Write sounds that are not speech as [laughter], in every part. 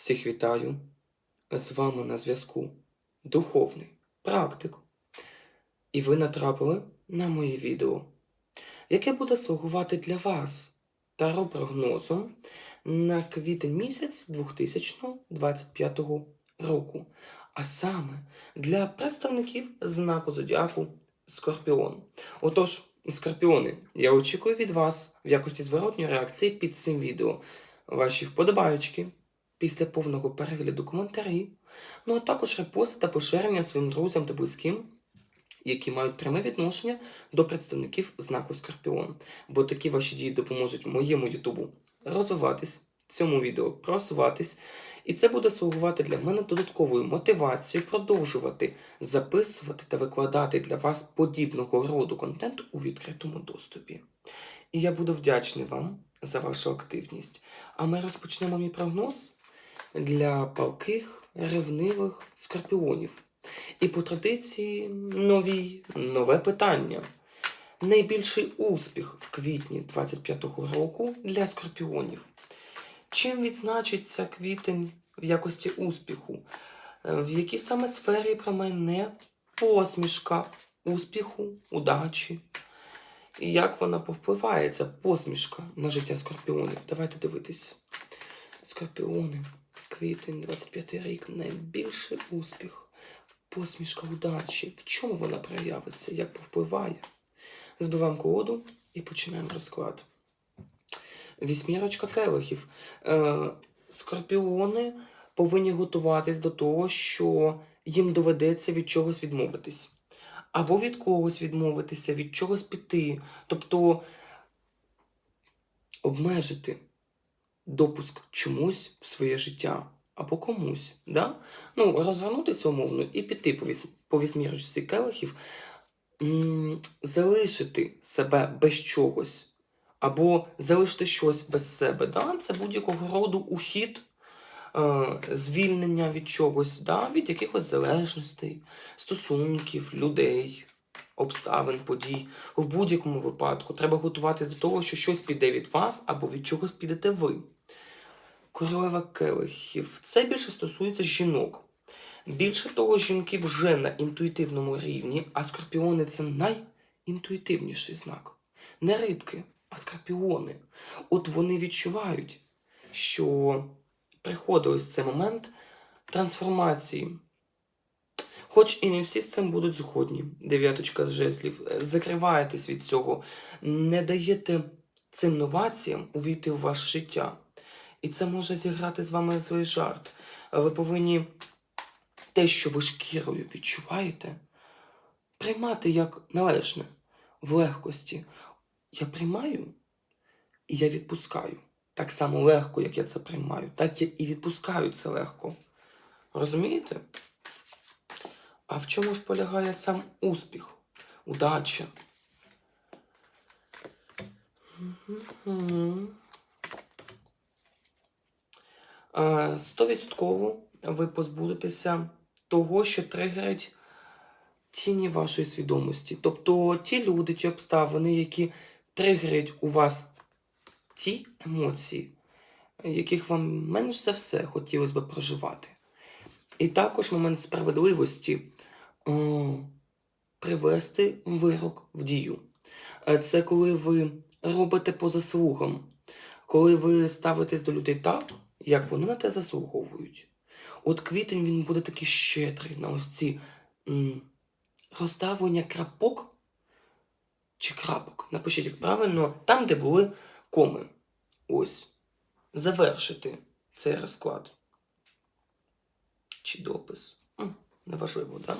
Всіх вітаю. З вами на зв'язку Духовний практик. І ви натрапили на моє відео, яке буде слугувати для вас таро-прогнозом на квітень місяць 2025 року. А саме для представників знаку зодіаку Скорпіон. Отож, Скорпіони, я очікую від вас в якості зворотньої реакції під цим відео ваші вподобаючки після повного перегляду коментарі, ну а також репости та поширення своїм друзям та близьким, які мають пряме відношення до представників знаку Скорпіон. Бо такі ваші дії допоможуть моєму Ютубу розвиватись, цьому відео просуватись, і це буде слугувати для мене додатковою мотивацією продовжувати записувати та викладати для вас подібного роду контент у відкритому доступі. І я буду вдячний вам за вашу активність. А ми розпочнемо мій прогноз для палких, ревнивих скорпіонів. І по традиції новій, нове питання. Найбільший успіх в квітні 25-го року для скорпіонів. Чим відзначиться квітень в якості успіху? Е, В якій саме сфері промене посмішка успіху, удачі? І як вона повпливає, ця посмішка на життя скорпіонів? Давайте дивитись. Скорпіони, квітень, 25 рік, найбільший успіх, посмішка удачі. В чому вона проявиться, як повпливає? Збиваємо колоду і починаємо розклад. Вісьмірочка келихів. Е, скорпіони повинні готуватись до того, що їм доведеться від чогось відмовитись. Або від когось відмовитися, від чогось піти. Тобто обмежити допуск чомусь в своє життя або комусь. Да? Ну, розвернутися умовно і піти по, по вісьмірочці келихів, м- залишити себе без чогось, або залишити щось без себе. Да? Це будь-якого роду ухід. е, Звільнення від чогось, да? від якихось залежностей, стосунків, людей, обставин, подій. В будь-якому випадку треба готуватись до того, що щось піде від вас або від чогось підете ви. Королева келихів. Це більше стосується жінок. Більше того, жінки вже на інтуїтивному рівні, а скорпіони це найінтуїтивніший знак. Не рибки, а скорпіони. От вони відчувають, що приходить ось цей момент трансформації. Хоч і не всі з цим будуть згодні, дев'яточка з жезлів, Е, закриваєтесь від цього, не даєте цим новаціям увійти в ваше життя. І це може зіграти з вами злий жарт. Ви повинні те, що ви шкірою відчуваєте, приймати як належне, в легкості. Я приймаю і я відпускаю. Так само легко, як я це приймаю, так я і відпускаю це легко. Розумієте? А в чому ж полягає сам успіх, удача? Е, Стовідсотково ви позбудетеся того, що тригерить тіні вашої свідомості. Тобто ті люди, ті обставини, які тригерять у вас ті емоції, яких вам менш за все хотілося б проживати. І також момент справедливості о, привести вирок в дію. Е, Це коли ви робите по заслугам, коли ви ставитесь до людей так, як вони на те заслуговують. От квітень він буде такий щедрий на ось ці м, розставлення крапок чи крапок. Напишіть, як правильно, там, де були коми. Ось. Завершити цей розклад. Чи допис. Неважливо, так?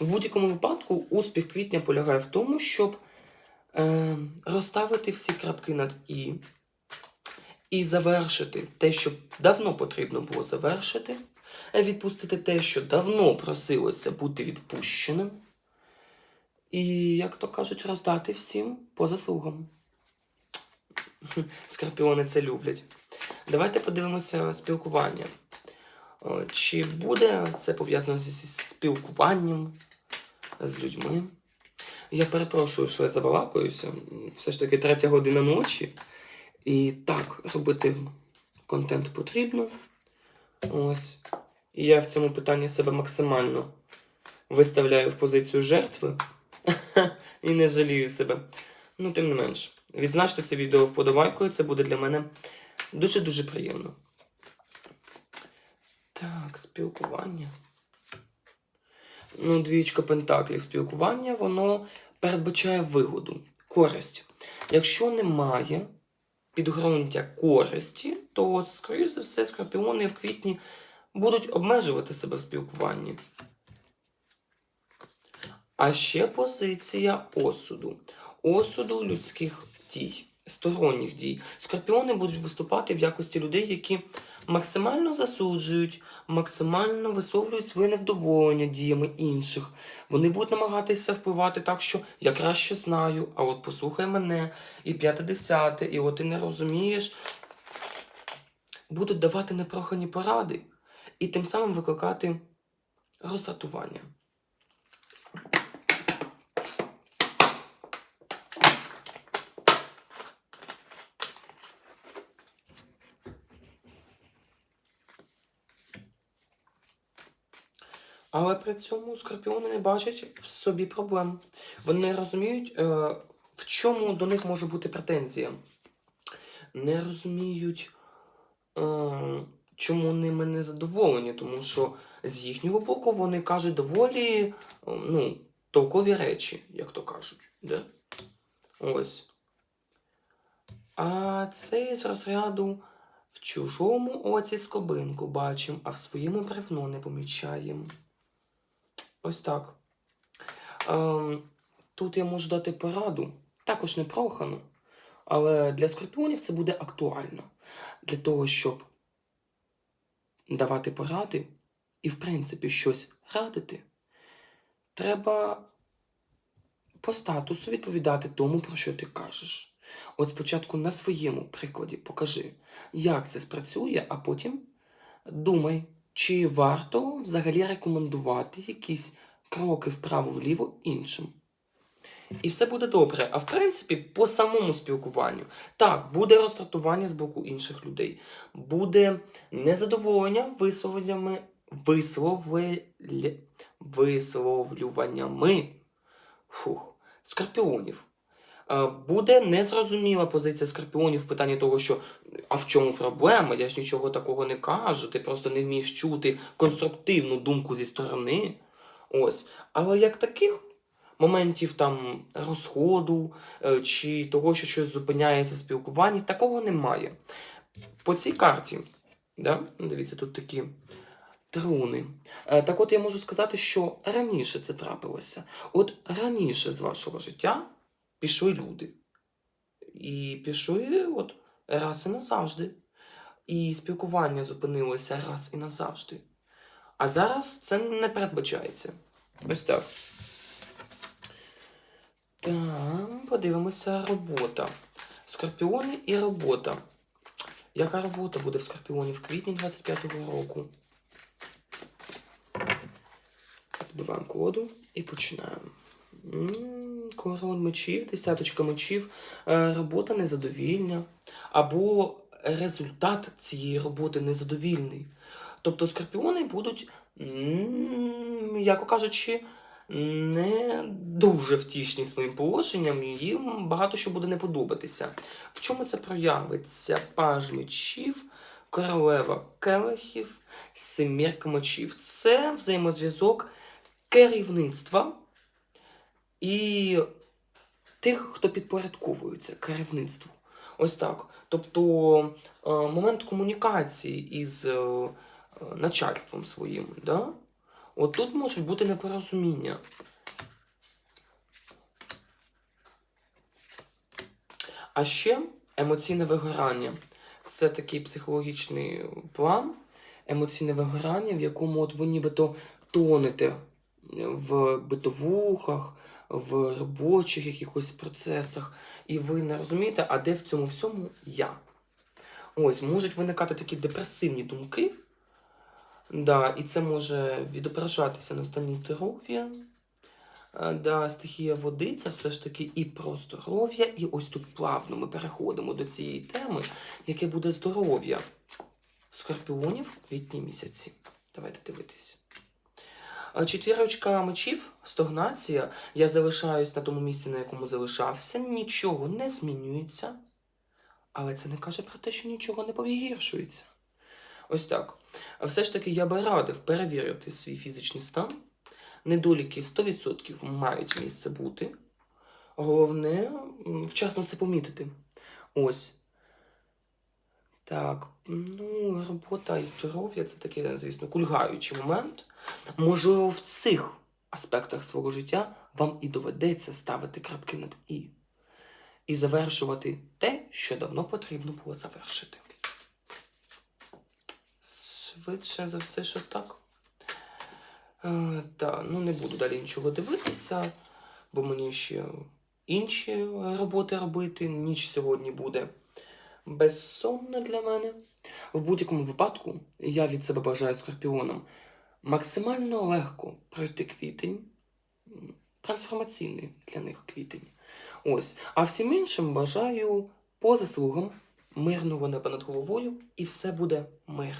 В будь-якому випадку успіх квітня полягає в тому, щоб е, розставити всі крапки над І і завершити те, що давно потрібно було завершити, відпустити те, що давно просилося бути відпущеним. І, як то кажуть, роздати всім по заслугам. Скорпіони це люблять. Давайте подивимося спілкування. Е, Чи буде це пов'язано зі спілкуванням з людьми? Я перепрошую, що я забалакуюся. Все ж таки третя година ночі. І так, робити контент потрібно. Ось. І я в цьому питанні себе максимально виставляю в позицію жертви [laughs] і не жалію себе. Ну, тим не менш, відзначте це відео вподобайкою, це буде для мене дуже-дуже приємно. Так, спілкування. Ну, двічка пентаклів спілкування, воно передбачає вигоду, користь. Якщо немає підґрунтя користі, то, скоріш за все, скорпіони в квітні будуть обмежувати себе в спілкуванні. А ще позиція осуду. Осуду людських дій, сторонніх дій. Скорпіони будуть виступати в якості людей, які максимально засуджують, максимально висловлюють своє невдоволення діями інших. Вони будуть намагатися впливати так, що я краще знаю, а от послухай мене, і п'яте десяте, і от ти не розумієш. Будуть давати непрохані поради і тим самим викликати роздратування. Але при цьому скорпіони не бачать в собі проблем. Вони не розуміють, е, в чому до них може бути претензія. Не розуміють, е, чому ними не задоволені, тому що з їхнього боку вони кажуть доволі е, ну, толкові речі, як то кажуть. Да? Ось. А це з розряду в чужому оці скобинку бачимо, а в своєму бревно не помічаємо. Ось так. Ем, тут я можу дати пораду, також непрохану, але для скорпіонів це буде актуально. Для того, щоб давати поради і, в принципі, щось радити, треба по статусу відповідати тому, про що ти кажеш. От спочатку на своєму прикладі покажи, як це спрацює, а потім думай, чи варто взагалі рекомендувати якісь кроки вправо-вліво іншим. І все буде добре. А в принципі, по самому спілкуванню, так, буде розтратування з боку інших людей, буде незадоволення висловленнями, висловлюваннями фух, скорпіонів. Е, Буде незрозуміла позиція скорпіонів в питанні того, що а в чому проблема? Я ж нічого такого не кажу, ти просто не вмієш чути конструктивну думку зі сторони. Ось. Але як таких моментів там розходу е, чи того, що щось зупиняється в спілкуванні, такого немає. По цій карті, да? дивіться, тут такі труни. Е, Так от я можу сказати, що раніше це трапилося. От раніше з вашого життя пішли люди. І пішли от раз і назавжди. І спілкування зупинилося раз і назавжди. А зараз це не передбачається. Ось так. Так, подивимося робота. Скорпіони і робота. Яка робота буде в Скорпіоні в квітні 25-го року? Збиваємо коду і починаємо. Король мечів, десяточка мечів, е, робота незадовільна. Або результат цієї роботи незадовільний. Тобто скорпіони будуть, м'яко кажучи, не дуже втішні своїм положенням, їм багато що буде не подобатися. В чому це проявиться? Паж мечів, королева келихів, семірка мечів. Це взаємозв'язок керівництва і тих, хто підпорядковується керівництву. Ось так. Тобто е, момент комунікації із е, начальством своїм. Да? От тут можуть бути непорозуміння. А ще емоційне вигорання. Це такий психологічний план, емоційне вигорання, в якому от ви нібито тонете в битовухах, в робочих якихось процесах, і ви не розумієте, а де в цьому всьому я. Ось, можуть виникати такі депресивні думки, да, і це може відображатися на стані здоров'я. Е, Да, стихія води це все ж таки і про здоров'я, і ось тут плавно ми переходимо до цієї теми, яке буде здоров'я. скорпіонів в квітні місяці. Давайте дивитись. Четвірочка мечів, стогнація. Я залишаюсь на тому місці, на якому залишався. Нічого не змінюється. Але це не каже про те, що нічого не погіршується. Ось так. Все ж таки я би радив перевірити свій фізичний стан. Недоліки 100% мають місце бути. Головне вчасно це помітити. Ось. Так, ну, робота і здоров'я це таке, звісно, кульгаючий момент. Можливо, в цих аспектах свого життя вам і доведеться ставити крапки над і. І завершувати те, що давно потрібно було завершити. Швидше за все, що так. Е, та, ну не буду далі нічого дивитися, бо мені ще інші роботи робити. Ніч сьогодні буде безсонна для мене. В будь-якому випадку я від себе бажаю скорпіонам максимально легко пройти квітень, трансформаційний для них квітень. Ось. А всім іншим бажаю по заслугам мирного неба над головою, і все буде мир.